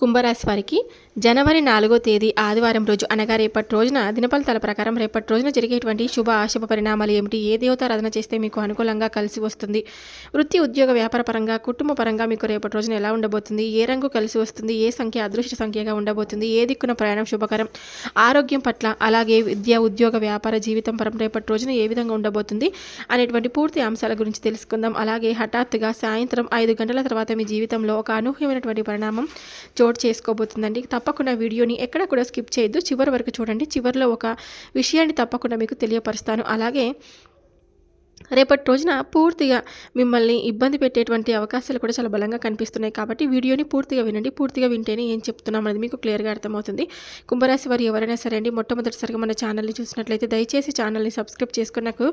కుంభరాశి వారికి జనవరి నాలుగో తేదీ ఆదివారం రోజు అనగా రేపటి రోజున దినఫలితాల ప్రకారం రేపటి రోజున జరిగేటువంటి శుభ అశుభ పరిణామాలు ఏమిటి? ఏ దేవతారాధన చేస్తే మీకు అనుకూలంగా కలిసి వస్తుంది? వృత్తి ఉద్యోగ వ్యాపార పరంగా కుటుంబ పరంగా మీకు రేపటి రోజున ఎలా ఉండబోతుంది? ఏ రంగు కలిసి వస్తుంది? ఏ సంఖ్య అదృష్ట సంఖ్యగా ఉండబోతుంది? ఏ దిక్కున ప్రయాణం శుభకరం? ఆరోగ్యం పట్ల అలాగే విద్య ఉద్యోగ వ్యాపార జీవితం పరం రేపటి రోజున ఏ విధంగా ఉండబోతుంది? అనేటువంటి పూర్తి అంశాల గురించి తెలుసుకుందాం. అలాగే హఠాత్తుగా సాయంత్రం ఐదు గంటల తర్వాత మీ జీవితంలో ఒక అనూహ్యమైనటువంటి పరిణామం చోటు చేసుకోబోతుందండి. తప్పకుండా వీడియోని ఎక్కడ కూడా స్కిప్ చేయొద్దు. చివరి వరకు చూడండి. చివరిలో ఒక విషయాన్ని తప్పకుండా మీకు తెలియపరుస్తాను. అలాగే రేపటి రోజున పూర్తిగా మిమ్మల్ని ఇబ్బంది పెట్టేటువంటి అవకాశాలు కూడా చాలా బలంగా కనిపిస్తున్నాయి కాబట్టి వీడియోని పూర్తిగా వినండి. పూర్తిగా వింటేనే ఏం చెప్తున్నాం అనేది మీకు క్లియర్గా అర్థమవుతుంది. కుంభరాశి వారు ఎవరైనా సరే అండి మొట్టమొదటిసారిగా మన ఛానల్ని చూసినట్లయితే దయచేసి ఛానల్ని సబ్స్క్రైబ్ చేసుకుని నాకు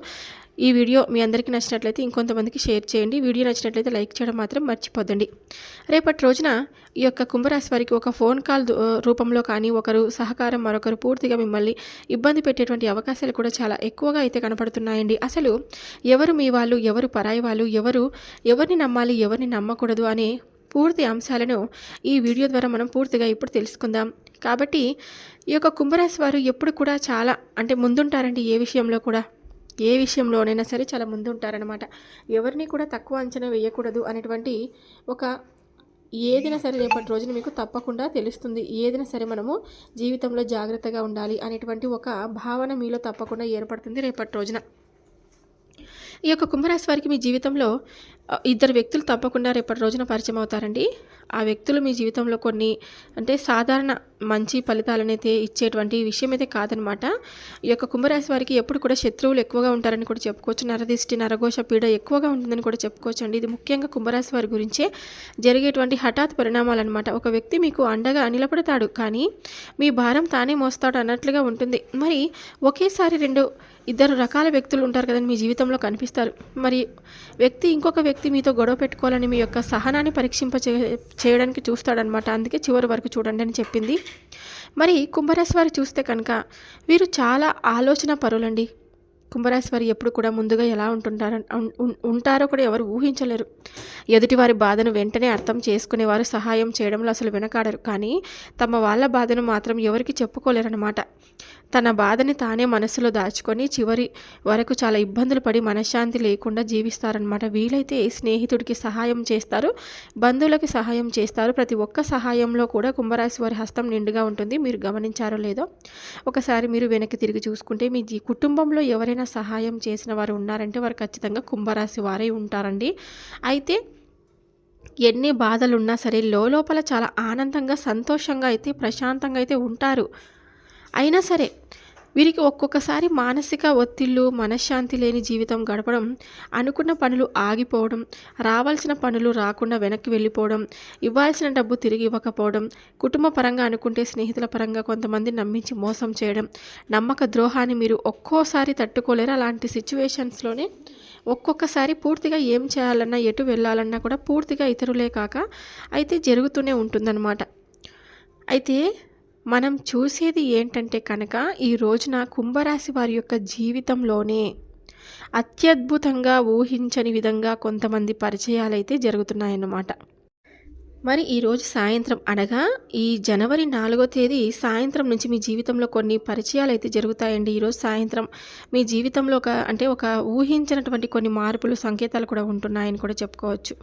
ఈ వీడియో మీ అందరికీ నచ్చినట్లయితే ఇంకొంతమందికి షేర్ చేయండి. వీడియో నచ్చినట్లయితే లైక్ చేయడం మాత్రం మర్చిపోద్దండి. రేపటి రోజున ఈ యొక్క కుంభరాశి వారికి ఒక ఫోన్ కాల్ రూపంలో కానీ ఒకరు సహకారం మరొకరు పూర్తిగా మిమ్మల్ని ఇబ్బంది పెట్టేటువంటి అవకాశాలు కూడా చాలా ఎక్కువగా అయితే కనపడుతున్నాయండి. అసలు ఎవరు మీ వాళ్ళు ఎవరు పరాయి వాళ్ళు ఎవరు ఎవరిని నమ్మాలి ఎవరిని నమ్మకూడదు అనే పూర్తి అంశాలను ఈ వీడియో ద్వారా మనం పూర్తిగా ఇప్పుడు తెలుసుకుందాం. కాబట్టి ఈ యొక్క కుంభరాశి వారు ఎప్పుడు కూడా చాలా అంటే ముందుంటారండి ఏ విషయంలో కూడా. ఏ విషయంలోనైనా సరే చాలా ముందుంటారనమాట ఎవరిని కూడా తక్కువ అంచనా వేయకూడదు అనేటువంటి ఒక ఏదైనా సరే రేపటి రోజున మీకు తప్పకుండా తెలుస్తుంది. ఏదైనా సరే మనము జీవితంలో జాగ్రత్తగా ఉండాలి అనేటువంటి ఒక భావన మీలో తప్పకుండా ఏర్పడుతుంది రేపటి రోజున. ఈ యొక్క కుంభరాశి వారికి మీ జీవితంలో ఇద్దరు వ్యక్తులు తప్పకుండా రేపటి రోజున పరిచయం అవుతారండి. ఆ వ్యక్తులు మీ జీవితంలో కొన్ని అంటే సాధారణ మంచి ఫలితాలనైతే ఇచ్చేటువంటి విషయం అయితే కాదనమాట. ఈ యొక్క కుంభరాశి వారికి ఎప్పుడు కూడా శత్రువులు ఎక్కువగా ఉంటారని కూడా చెప్పుకోవచ్చు. నరదిష్టి నరఘోష పీడ ఎక్కువగా ఉంటుందని కూడా చెప్పుకోవచ్చు అండి. ఇది ముఖ్యంగా కుంభరాశి వారి గురించే జరిగేటువంటి హఠాత్ పరిణామాలు అనమాట ఒక వ్యక్తి మీకు అండగా నిలబడతాడు కానీ మీ భారం తానే మోస్తాడు అన్నట్లుగా ఉంటుంది. మరి ఒకేసారి రెండు ఇద్దరు రకాల వ్యక్తులు ఉంటారు కదండి మీ జీవితంలో కనిపిస్తారు. మరి వ్యక్తి ఇంకొక వ్యక్తి వ్యక్తి మీతో గొడవ పెట్టుకోవాలని మీ యొక్క సహనాన్ని పరీక్షింప చేయడానికి చూస్తాడనమాట అందుకే చివరి వరకు చూడండి అని చెప్పింది. మరి కుంభరాశి వారు చూస్తే కనుక వీరు చాలా ఆలోచన పరులండి. కుంభరాశి వారు ఎప్పుడు కూడా ముందుగా ఎలా ఉంటుంటారు ఉంటారో కూడా ఎవరు ఊహించలేరు. ఎదుటివారి బాధను వెంటనే అర్థం చేసుకునేవారు సహాయం చేయడంలో అసలు వెనకాడరు. కానీ తమ వాళ్ళ బాధను మాత్రం ఎవరికి చెప్పుకోలేరన్నమాట. తన బాధని తానే మనసులో దాచుకొని చివరి వరకు చాలా ఇబ్బందులు పడి మనశ్శాంతి లేకుండా జీవిస్తారనమాట వీలైతే స్నేహితుడికి సహాయం చేస్తారు బంధువులకి సహాయం చేస్తారు. ప్రతి ఒక్క సహాయంలో కూడా కుంభరాశి వారి హస్తం నిండుగా ఉంటుంది. మీరు గమనించారో లేదో ఒకసారి మీరు వెనక్కి తిరిగి చూసుకుంటే మీ కుటుంబంలో ఎవరైనా సహాయం చేసిన వారు ఉన్నారంటే వారు ఖచ్చితంగా కుంభరాశి వారే ఉంటారండి. అయితే ఎన్ని బాధలు ఉన్నా సరే లోపల చాలా ఆనందంగా సంతోషంగా అయితే ప్రశాంతంగా అయితే ఉంటారు. అయినా సరే వీరికి ఒక్కొక్కసారి మానసిక ఒత్తిళ్ళు మనశ్శాంతి లేని జీవితం గడపడం అనుకున్న పనులు ఆగిపోవడం రావాల్సిన పనులు రాకుండా వెనక్కి వెళ్ళిపోవడం ఇవ్వాల్సిన డబ్బు తిరిగి ఇవ్వకపోవడం కుటుంబ పరంగా అనుకుంటే స్నేహితుల పరంగా కొంతమంది నమ్మించి మోసం చేయడం నమ్మక ద్రోహాన్ని మీరు ఒక్కోసారి తట్టుకోలేరు. అలాంటి సిచ్యువేషన్స్లోనే ఒక్కొక్కసారి పూర్తిగా ఏం చేయాలన్నా ఎటు వెళ్ళాలన్నా కూడా పూర్తిగా ఇతరులే కాక అయితే జరుగుతూనే ఉంటుందన్నమాట. అయితే మనం చూసేది ఏంటంటే కనుక ఈ రోజున కుంభరాశి వారి యొక్క జీవితంలోనే అత్యద్భుతంగా ఊహించని విధంగా కొంతమంది పరిచయాలైతే జరుగుతున్నాయన్నమాట. మరి ఈరోజు సాయంత్రం అనగా ఈ జనవరి నాలుగో తేదీ సాయంత్రం నుంచి మీ జీవితంలో కొన్ని పరిచయాలు అయితే జరుగుతాయండి ఈరోజు సాయంత్రం మీ జీవితంలో ఒక అంటే ఒక ఊహించినటువంటి కొన్ని మార్పులు సంకేతాలు కూడా ఉంటున్నాయని కూడా చెప్పుకోవచ్చు.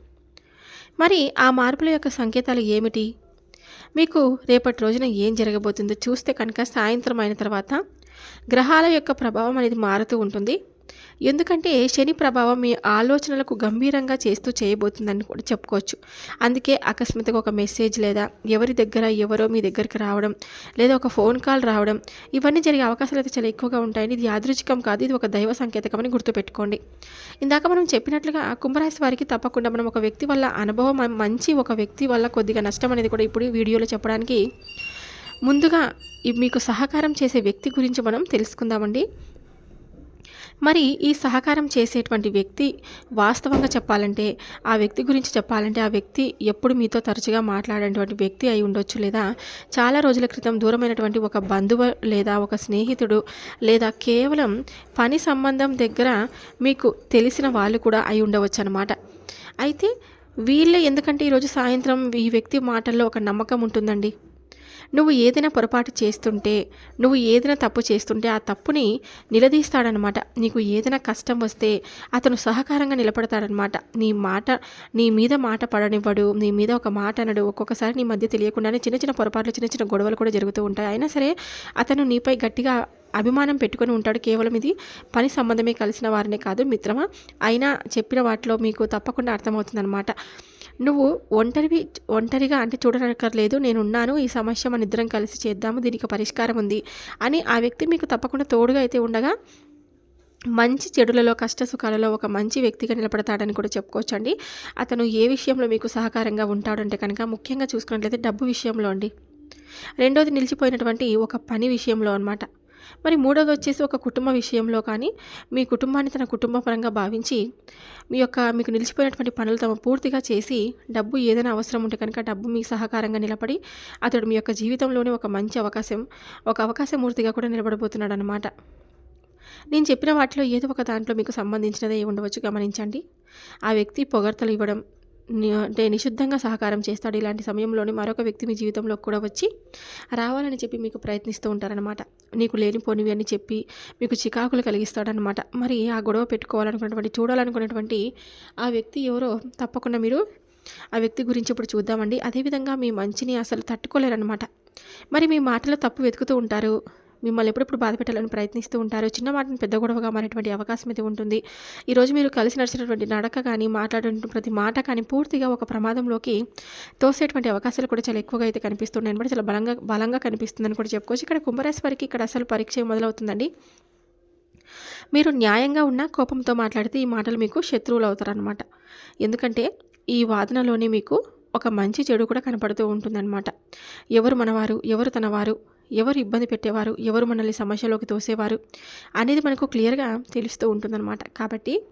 మరి ఆ మార్పుల యొక్క సంకేతాలు ఏమిటి? మీకు రేపటి రోజున ఏం జరగబోతుందో చూస్తే కనుక సాయంత్రం అయిన తర్వాత గ్రహాల యొక్క ప్రభావం అనేది మారుతూ ఉంటుంది. ఎందుకంటే శని ప్రభావం మీ ఆలోచనలకు గంభీరంగా చేస్తూ చేయబోతుందని కూడా చెప్పుకోవచ్చు. అందుకే అకస్మాత్తుగా ఒక మెసేజ్ లేదా ఎవరి దగ్గర ఎవరో మీ దగ్గరికి రావడం లేదా ఒక ఫోన్ కాల్ రావడం ఇవన్నీ జరిగే అవకాశాలు అయితే చాలా ఎక్కువగా ఉంటాయని ఇది యాదృచ్ఛికం కాదు ఇది ఒక దైవ సంకేతకం అని గుర్తుపెట్టుకోండి. ఇందాక మనం చెప్పినట్లుగా కుంభరాశి వారికి తప్పకుండా మనం ఒక వ్యక్తి వల్ల అనుభవం మంచి ఒక వ్యక్తి వల్ల కొద్దిగా నష్టం అనేది కూడా ఇప్పుడు వీడియోలో చెప్పడానికి ముందుగా మీకు సహకారం చేసే వ్యక్తి గురించి మనం తెలుసుకుందామండి. మరి ఈ సహకారం చేసేటువంటి వ్యక్తి వాస్తవంగా చెప్పాలంటే ఆ వ్యక్తి గురించి చెప్పాలంటే ఆ వ్యక్తి ఎప్పుడు మీతో తరచుగా మాట్లాడేటువంటి వ్యక్తి అయి ఉండొచ్చు లేదా? చాలా రోజుల క్రితం దూరమైనటువంటి ఒక బంధువు లేదా ఒక స్నేహితుడు లేదా కేవలం పని సంబంధం దగ్గర మీకు తెలిసిన వాళ్ళు కూడా అయి ఉండవచ్చు అనమాట అయితే వీళ్ళే ఎందుకంటే ఈరోజు సాయంత్రం ఈ వ్యక్తి మాటల్లో ఒక నమ్మకం ఉంటుందండి? నువ్వు ఏదైనా పొరపాటు చేస్తుంటే నువ్వు ఏదైనా తప్పు చేస్తుంటే ఆ తప్పుని నిలదీస్తాడనమాట నీకు ఏదైనా కష్టం వస్తే అతను సహకారంగా నిలబడతాడనమాట నీ మాట నీ మీద మాట పడనివ్వడు నీ మీద ఒక మాట అనడు. ఒక్కొక్కసారి నీ మధ్య తెలియకుండానే చిన్న చిన్న పొరపాట్లు చిన్న చిన్న గొడవలు కూడా జరుగుతూ ఉంటాయి. అయినా సరే అతను నీపై గట్టిగా అభిమానం పెట్టుకొని ఉంటాడు. కేవలం ఇది పని సంబంధమే కలిసిన వారినే కాదు మిత్రమా? అయినా చెప్పిన వాటిలో మీకు తప్పకుండా అర్థమవుతుందన్నమాట. నువ్వు ఒంటరివి ఒంటరిగా అంటే చూడనక్కర్లేదు నేను ఉన్నాను ఈ సమస్య మన ఇద్దరం కలిసి చేద్దాము దీనికి పరిష్కారం ఉంది అని ఆ వ్యక్తి మీకు తప్పకుండా తోడుగా అయితే ఉండగా మంచి చెడులలో కష్ట సుఖాలలో ఒక మంచి వ్యక్తిగా నిలబడతాడని కూడా చెప్పుకోవచ్చండి. అతను ఏ విషయంలో మీకు సహకారంగా ఉంటాడంటే కనుక ముఖ్యంగా చూసుకున్నట్లయితే డబ్బు విషయంలో అండి. రెండోది నిలిచిపోయినటువంటి ఒక పని విషయంలో అనమాట మరి మూడోది వచ్చేసి ఒక కుటుంబ విషయంలో కానీ మీ కుటుంబాన్ని తన కుటుంబ పరంగా భావించి మీ యొక్క మీకు నిలిచిపోయినటువంటి పనులు తమ పూర్తిగా చేసి డబ్బు ఏదైనా అవసరం ఉంటే కనుక డబ్బు మీకు సహకారంగా నిలబడి అతడు మీ యొక్క జీవితంలోనే ఒక మంచి అవకాశం ఒక అవకాశమూర్తిగా కూడా నిలబడబోతున్నాడు అనమాట నేను చెప్పిన వాటిలో ఏదో ఒక దాంట్లో మీకు సంబంధించినదే ఉండవచ్చు గమనించండి. ఆ వ్యక్తి పొగడ్తలు ఇవ్వడం అంటే నిశుద్ధంగా సహకారం చేస్తాడు ఇలాంటి సమయంలోనే మరొక వ్యక్తి మీ జీవితంలో కూడా వచ్చి రావాలని చెప్పి మీకు ప్రయత్నిస్తూ ఉంటారనమాట నీకు లేనిపోనివి అని చెప్పి మీకు చికాకులు కలిగిస్తాడనమాట మరి ఆ గొడవ పెట్టుకోవాలనుకున్నటువంటి చూడాలనుకున్నటువంటి ఆ వ్యక్తి ఎవరో తప్పకుండా మీరు ఆ వ్యక్తి గురించి ఇప్పుడు చూద్దామండి. అదేవిధంగా మీ మంచిని అసలు తట్టుకోలేరనమాట మరి మీ మాటలో తప్పు వెతుకుతూ ఉంటారు. మిమ్మల్ని ఎప్పుడప్పుడు బాధ పెట్టాలని ప్రయత్నిస్తూ ఉంటారు. చిన్న మాటను పెద్ద గొడవగా మారేటువంటి అవకాశం అయితే ఉంటుంది. ఈరోజు మీరు కలిసి నడిచినటువంటి నడక కానీ మాట్లాడిన ప్రతి మాట కానీ పూర్తిగా ఒక ప్రమాదంలోకి తోసేటువంటి అవకాశాలు కూడా చాలా ఎక్కువగా అయితే కనిపిస్తున్నాయి. అనమాట చాలా బలంగా బలంగా కనిపిస్తుందని కూడా చెప్పుకోవచ్చు. ఇక్కడ కుంభరాశి వారికి ఇక్కడ అసలు పరీక్ష మొదలవుతుందండి? మీరు న్యాయంగా ఉన్న కోపంతో మాట్లాడితే ఈ మాటలు మీకు శత్రువులు అవుతారనమాట ఎందుకంటే ఈ వాదనలోనే మీకు ఒక మంచి చెడు కూడా కనపడుతూ ఉంటుందన్నమాట. ఎవరు మనవారు? ఎవరు తనవారు? ఎవరు ఇబ్బంది పెట్టేవారు ఎవరు మనల్ని సమస్యలోకి తోసేవారు అనేది మనకు క్లియర్గా తెలుస్తూ ఉంటుందన్నమాట. కాబట్టి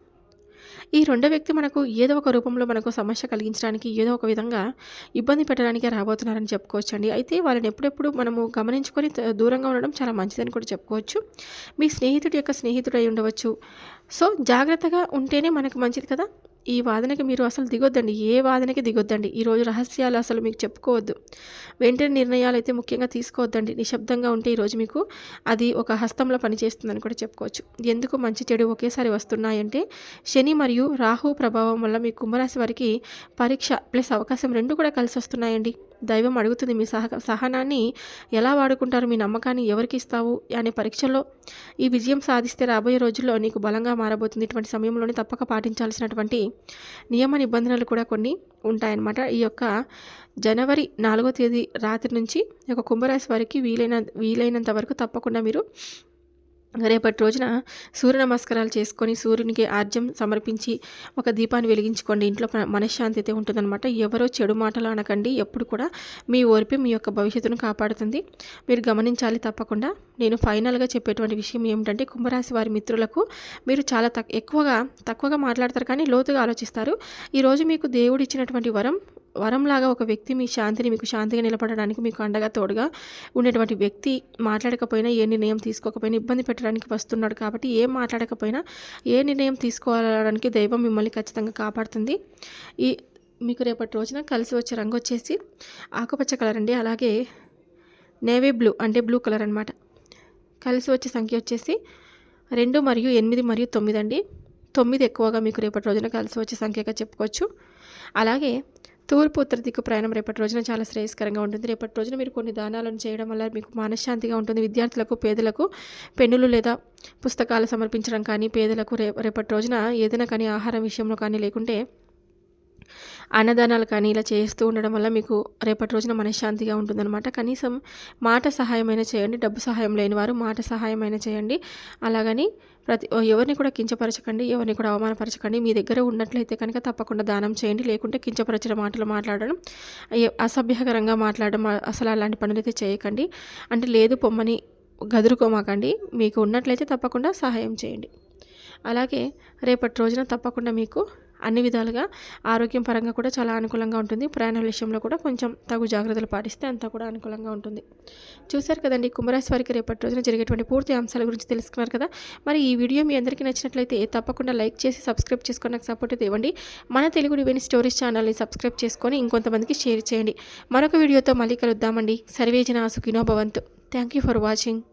ఈ రెండో వ్యక్తి మనకు ఏదో ఒక రూపంలో మనకు సమస్య కలిగించడానికి ఏదో ఒక విధంగా ఇబ్బంది పెట్టడానికి రాబోతున్నారని చెప్పుకోవచ్చండి. అయితే వాళ్ళని ఎప్పుడెప్పుడు మనము గమనించుకొని దూరంగా ఉండడం చాలా మంచిదని కూడా చెప్పుకోవచ్చు. మీ స్నేహితుడి యొక్క స్నేహితుడు అయి ఉండవచ్చు. సో జాగ్రత్తగా ఉంటేనే మనకు మంచిది కదా? ఈ వాదనకి మీరు అసలు దిగొద్దండి. ఏ వాదనకి దిగొద్దండి. ఈరోజు రహస్యాలు అసలు మీకు చెప్పుకోవద్దు. వెంటనే నిర్ణయాలు అయితే ముఖ్యంగా తీసుకోవద్దండి. నిశ్శబ్దంగా ఉంటే ఈరోజు మీకు అది ఒక హస్తంలో పనిచేస్తుందని కూడా చెప్పుకోవచ్చు. ఎందుకు మంచి చెడు ఒకేసారి వస్తున్నాయంటే శని మరియు రాహు ప్రభావం వల్ల మీ కుంభరాశి వారికి పరీక్ష ప్లస్ అవకాశం రెండు కూడా కలిసి వస్తున్నాయండి. దైవం అడుగుతుంది మీ సహ సహనాన్ని ఎలా వాడుకుంటారు? మీ నమ్మకాన్ని ఎవరికి ఇస్తావు? అనే పరీక్షలో ఈ విజయం సాధిస్తే రాబోయే రోజుల్లో నీకు బలంగా మారబోతుంది. ఇటువంటి సమయంలోనే తప్పక పాటించాల్సినటువంటి నియమ నిబంధనలు కూడా కొన్ని ఉంటాయన్నమాట. ఈ యొక్క జనవరి నాలుగో తేదీ రాత్రి నుంచి ఈ యొక్క కుంభరాశి వారికి వీలైన వీలైనంత వరకు తప్పకుండా మీరు రేపటి రోజున సూర్య నమస్కారాలు చేసుకొని సూర్యునికి ఆర్జ్యం సమర్పించి ఒక దీపాన్ని వెలిగించుకోండి. ఇంట్లో మనశ్శాంతి అయితే ఉంటుందన్నమాట. ఎవరో చెడు మాటలు అనకండి. ఎప్పుడు కూడా మీ ఓర్పి మీ యొక్క భవిష్యత్తును కాపాడుతుంది. మీరు గమనించాలి తప్పకుండా. నేను ఫైనల్గా చెప్పేటువంటి విషయం ఏమిటంటే కుంభరాశి వారి మిత్రులకు మీరు చాలా తక్ ఎక్కువగా తక్కువగా మాట్లాడతారు కానీ లోతుగా ఆలోచిస్తారు. ఈరోజు మీకు దేవుడు ఇచ్చినటువంటి వరం వరంలాగా ఒక వ్యక్తి మీ శాంతిని మీకు శాంతిగా నిలబడడానికి మీకు అండగా తోడుగా ఉండేటువంటి వ్యక్తి మాట్లాడకపోయినా ఏ నిర్ణయం తీసుకోకపోయినా ఇబ్బంది పెట్టడానికి వస్తున్నాడు కాబట్టి ఏం మాట్లాడకపోయినా ఏ నిర్ణయం తీసుకోవడానికి దైవం మిమ్మల్ని ఖచ్చితంగా కాపాడుతుంది. ఈ మీకు రేపటి రోజున కలిసి వచ్చే రంగు వచ్చేసి ఆకుపచ్చ కలర్ అండి. అలాగే నేవీ బ్లూ అంటే బ్లూ కలర్ అనమాట కలిసి వచ్చే సంఖ్య వచ్చేసి రెండు మరియు ఎనిమిది మరియు తొమ్మిది అండి. తొమ్మిది ఎక్కువగా మీకు రేపటి రోజున కలిసి వచ్చే సంఖ్యగా చెప్పుకోవచ్చు. అలాగే తూర్పు ఉత్తర దిక్కు ప్రయాణం రేపటి రోజున చాలా శ్రేయస్కరంగా ఉంటుంది. రేపటి రోజున మీరు కొన్ని దానాలను చేయడం వల్ల మీకు మనశ్శాంతిగా ఉంటుంది. విద్యార్థులకు పేదలకు పెన్నులు లేదా పుస్తకాలు సమర్పించడం కానీ పేదలకు రే రేపటి రోజున ఏదైనా కానీ ఆహారం విషయంలో కానీ లేకుంటే అన్నదానాలు కానీ ఇలా చేస్తూ ఉండడం వల్ల మీకు రేపటి రోజున మనశ్శాంతిగా ఉంటుందన్నమాట. కనీసం మాట సహాయమైనా చేయండి. డబ్బు సహాయం లేని వారు మాట సహాయమైనా చేయండి. అలాగని ప్రతి ఎవరిని కూడా కించపరచకండి ఎవరిని కూడా అవమానపరచకండి. మీ దగ్గర ఉన్నట్లయితే కనుక తప్పకుండా దానం చేయండి లేకుంటే కించపరచిన మాటలు మాట్లాడడం అసభ్యకరంగా మాట్లాడడం అసలు అలాంటి పనులు అయితే చేయకండి. అంటే లేదు పొమ్మని గదురుకోమాకండి మీకు ఉన్నట్లయితే తప్పకుండా సహాయం చేయండి. అలాగే రేపటి రోజున తప్పకుండా మీకు అన్ని విధాలుగా ఆరోగ్యం పరంగా కూడా చాలా అనుకూలంగా ఉంటుంది. ప్రయాణాల విషయంలో కూడా కొంచెం తగు జాగ్రత్తలు పాటిస్తే అంతా కూడా అనుకూలంగా ఉంటుంది. చూశారు కదండి కుంభరాశి వారికి రేపటి రోజున జరిగేటువంటి పూర్తి అంశాల గురించి తెలుసుకున్నారు కదా? మరి ఈ వీడియో మీ అందరికీ నచ్చినట్లయితే తప్పకుండా లైక్ చేసి సబ్స్క్రైబ్ చేసుకొని నాకు సపోర్ట్ అయితే ఇవ్వండి. మన తెలుగు డివైన్ స్టోరీస్ ఛానల్ని సబ్స్క్రైబ్ చేసుకొని ఇంకొంతమందికి షేర్ చేయండి. మరొక వీడియోతో మళ్ళీ కలుద్దామండి. సర్వేజన సుఖినో భవంతు. Thank you for watching